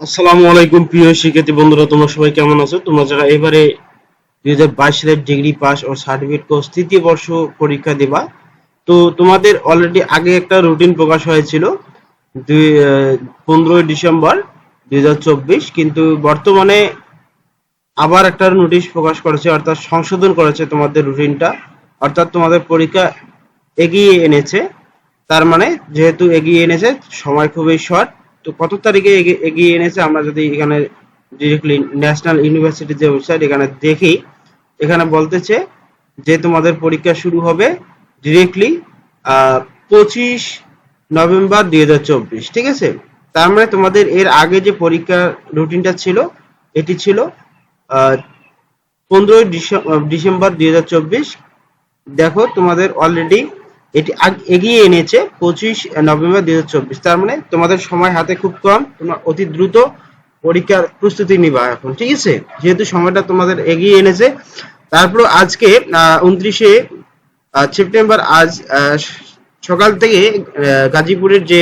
আসসালামু আলাইকুম, প্রিয় শিক্ষার্থী বন্ধুরা, তোমরা সবাই কেমন আছো? তোমরা যারা এবারে দুই হাজার বাইশ সালের ডিগ্রি পাস ও সার্টিফিকেট কোর্স তৃতীয় বর্ষ পরীক্ষা দেবা, তো তোমাদের অলরেডি আগে একটা রুটিন প্রকাশ হয়েছিল দুই পনেরোই ডিসেম্বর দুই হাজার চব্বিশ, কিন্তু বর্তমানে আবার একটা নোটিশ প্রকাশ করেছে, অর্থাৎ সংশোধন করেছে তোমাদের রুটিনটা অর্থাৎ তোমাদের পরীক্ষা এগিয়ে এনেছে। তার মানে যেহেতু এগিয়ে এনেছে, সময় খুবই শর্ট তো কত তারিখে এগি- এগিয়ে এনেছে? আমরা যদি এখানে ডিরেক্টলি ন্যাশনাল ইউনিভার্সিটি যে ওয়েবসাইট এখানে দেখি, এখানে বলতেছে যে তোমাদের পরীক্ষা শুরু হবে ডিরেক্টলি পঁচিশ নভেম্বর দুই হাজার চব্বিশ, ঠিক আছে? তার মানে তোমাদের এর আগে যে পরীক্ষা রুটিনটা ছিল, এটি ছিল পনেরোই ডিসেম্বর দুই হাজার চব্বিশ। দেখো তোমাদের অলরেডি এটি এগিয়ে এনেছে পঁচিশ নভেম্বর দুই চব্বিশ। তার মানে তোমাদের সময় হাতে খুব কম, তোমরা অতি দ্রুত পরীক্ষার প্রস্তুতি নিবা এখন, ঠিক আছে? যেহেতু সময়টা তোমাদের এগিয়ে এনেছে। তারপর আজকে উনত্রিশে সেপ্টেম্বর আজ সকাল থেকে গাজীপুরের যে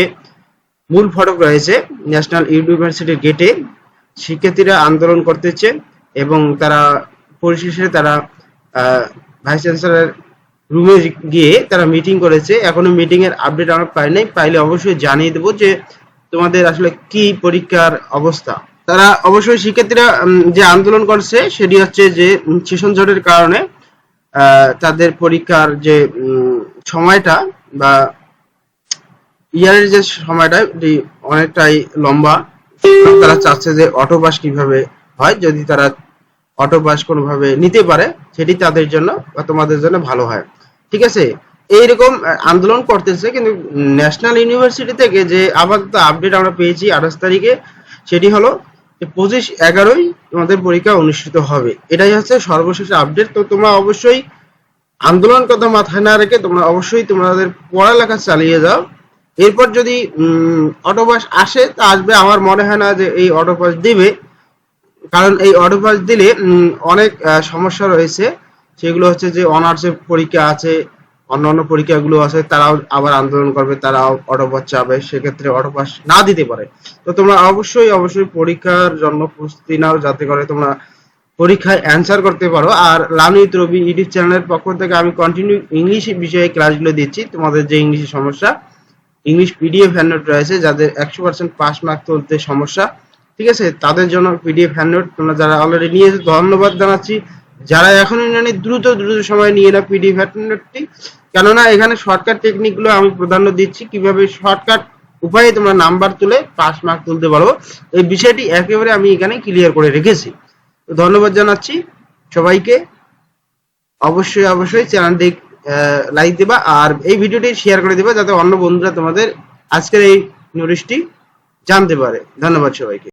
মূল ফটক রয়েছে, ন্যাশনাল ইউনিভার্সিটির গেটে, শিক্ষার্থীরা আন্দোলন করতেছে এবং তারা, পরিশেষে তারা ভাইস চ্যান্সেলর রুমে গিয়ে তারা মিটিং করেছে। এখনও মিটিং এর আপডেট আমরা পাই নাই। পাইলে অবশ্যই জানিয়ে দেবো যে তোমাদের আসলে কি পরীক্ষার অবস্থা। তারা অবশ্যই শিক্ষার্থীরা যে আন্দোলন করছে, সেটি হচ্ছে যে সেশন জটের কারণে তাদের পরীক্ষার যে সময়টা বা ইয়ারের যে সময়টা, এটি অনেকটাই লম্বা। তারা চাচ্ছে যে অটো পাস কীভাবে হয়, যদি তারা অটো পাস কোনোভাবে নিতে পারে, সেটি তাদের জন্য বা তোমাদের জন্য ভালো হয়। ঠিক আছে? এইরকম আন্দোলন করতেছে, কিন্তু ন্যাশনাল ইউনিভার্সিটি থেকে যে আপাতত আপডেট আমরা পেয়েছি আঠাশ তারিখে, সেটি হলো পঁচিশ এগারোই তোমাদের পরীক্ষা অনুষ্ঠিত হবে। এটাই হচ্ছে সর্বশেষ আপডেট। তো তোমরা অবশ্যই আন্দোলন কথা মাথায় না রেখে তোমরা অবশ্যই তোমাদের পড়ালেখা চালিয়ে যাও। এরপর যদি অটোপাস আসে, তা আসবে আমার মনে হয় না যে এই অটোপাস দিবে। কারণ এই অটোপাস দিলে অনেক সমস্যা রয়েছে। সেগুলো হচ্ছে যে অনার্সের পরীক্ষা আছে, অন্যান্য পরীক্ষাগুলো আছে, তারাও আবার আন্দোলন করবে, তারাও অটোপাস চাবে, সেক্ষেত্রে অটোপাস না দিতে পারে। তো তোমরা অবশ্যই অবশ্যই পরীক্ষার জন্য প্রস্তুতি নাও, যাতে করে তোমরা পরীক্ষায় অ্যান্সার করতে পারো। আর লামিত রবি ইউটিউব চ্যানেলের পক্ষ থেকে আমি কন্টিনিউ ইংলিশ বিষয়ে ক্লাসগুলো দিচ্ছি। তোমাদের যে ইংলিশের সমস্যা ইংলিশ পিডিএফ হ্যান্ডনোট রয়েছে, যাদের একশো পার্সেন্ট পাস মার্ক তুলতে সমস্যা, ঠিক আছে? তাদের জন্য পিডিএফ হ্যান্ডনোট তোমরা যারা অলরেডি নিয়েছো, ধন্যবাদ জানাচ্ছি। যারা এখনও নেনি দ্রুত দ্রুত সময় নিয়ে নাও পিডিএফ হ্যান্ডনোটটি কেননা এখানে শর্টকাট টেকনিকগুলো আমি প্রাধান্য দিচ্ছি। কীভাবে শর্টকাট উপায়ে তোমরা নাম্বার তুলে পাস মার্ক তুলতে পারো। এই বিষয়টি একেবারে আমি এখানে ক্লিয়ার করে রেখেছি। তো ধন্যবাদ জানাচ্ছি সবাইকে। অবশ্যই অবশ্যই চ্যানেলটি লাইক দিবা আর এই ভিডিওটি শেয়ার করে দিবা যাতে অন্য বন্ধুরা তোমাদের আজকের এই নোটিশটি জানতে পারে। ধন্যবাদ সবাইকে।